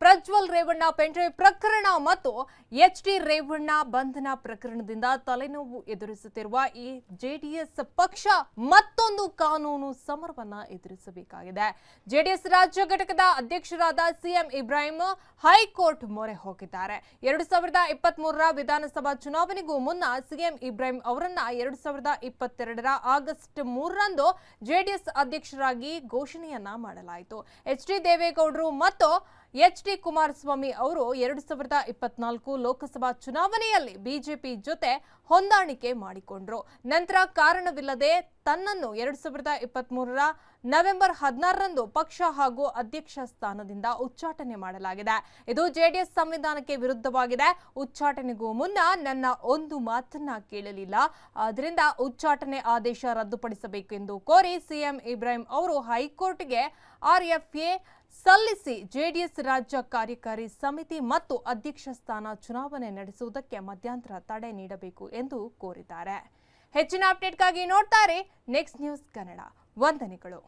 ಪ್ರಜ್ವಲ್ ರೇವಣ್ಣ ಪೆಂಡ್ರೆ ಪ್ರಕರಣ ಮತ್ತು H D Revanna ಬಂಧನ ಪ್ರಕರಣದಿಂದ ತಲೆನೋವು ಎದುರಿಸುತ್ತಿರುವ ಈ ಜೆಡಿಎಸ್ ಪಕ್ಷ ಮತ್ತೊಂದು ಕಾನೂನು ಸಮರವನ್ನ ಎದುರಿಸಬೇಕಾಗಿದೆ. ಜೆಡಿಎಸ್ ರಾಜ್ಯ ಘಟಕದ ಅಧ್ಯಕ್ಷರಾದ ಸಿಎಂ ಇಬ್ರಾಹಿಂ ಹೈಕೋರ್ಟ್ ಮೊರೆ ಹೋಗಿದ್ದಾರೆ. ಎರಡು ಸಾವಿರದ ಇಪ್ಪತ್ತ್ ಮೂರರ ವಿಧಾನಸಭಾ ಚುನಾವಣೆಗೂ ಮುನ್ನ ಸಿಎಂ ಇಬ್ರಾಹಿಂ ಅವರನ್ನ ಎರಡು ಸಾವಿರದ ಇಪ್ಪತ್ತೆರಡರ ಆಗಸ್ಟ್ ಮೂರರಂದು ಜೆಡಿಎಸ್ ಅಧ್ಯಕ್ಷರಾಗಿ ಘೋಷಣೆಯನ್ನ ಮಾಡಲಾಯಿತು. ಎಚ್ ಡಿ ದೇವೇಗೌಡರು ಮತ್ತು ಎಚ್ ಡಿ ಕುಮಾರಸ್ವಾಮಿ ಅವರು ಎರಡು ಸಾವಿರದ ಇಪ್ಪತ್ನಾಲ್ಕು ಲೋಕಸಭಾ ಚುನಾವಣೆಯಲ್ಲಿ ಬಿಜೆಪಿ ಜೊತೆ ಹೊಂದಾಣಿಕೆ ಮಾಡಿಕೊಂಡ್ರು. ನಂತರ ಕಾರಣವಿಲ್ಲದೆ ತನ್ನನ್ನು ಎರಡು ಸಾವಿರದ ಇಪ್ಪತ್ಮೂರರ ನವೆಂಬರ್ ಹದಿನಾರರಂದು ಪಕ್ಷ ಹಾಗೂ ಅಧ್ಯಕ್ಷ ಸ್ಥಾನದಿಂದ ಉಚ್ಚಾಟನೆ ಮಾಡಲಾಗಿದೆ. ಇದು ಜೆಡಿಎಸ್ ಸಂವಿಧಾನಕ್ಕೆ ವಿರುದ್ಧವಾಗಿದೆ. ಉಚ್ಚಾಟನೆಗೂ ಮುನ್ನ ನನ್ನ ಒಂದು ಮಾತನ್ನ ಕೇಳಲಿಲ್ಲ. ಆದ್ದರಿಂದ ಉಚ್ಚಾಟನೆ ಆದೇಶ ರದ್ದುಪಡಿಸಬೇಕು ಎಂದು ಕೋರಿ ಸಿಎಂ ಇಬ್ರಾಹಿಂ ಅವರು ಹೈಕೋರ್ಟ್ಗೆ ಆರ್ಎಫ್ಎ ಸಲ್ಲಿಸಿ ಜೆಡಿಎಸ್ ರಾಜ್ಯ ಕಾರ್ಯಕಾರಿ ಸಮಿತಿ ಮತ್ತು ಅಧ್ಯಕ್ಷ ಸ್ಥಾನ ಚುನಾವಣೆ ನಡೆಸುವುದಕ್ಕೆ ಮಧ್ಯಂತರ ತಡೆ ನೀಡಬೇಕು ಎಂದು ಕೋರಿದ್ದಾರೆ. ಹೆಚ್ಚಿನ ಅಪ್ಡೇಟ್ಗಾಗಿ ನೋಡ್ತಾರೆ ನೆಕ್ಸ್ಟ್ ನ್ಯೂಸ್ ಕನ್ನಡ. ವಂದನೆಗಳು.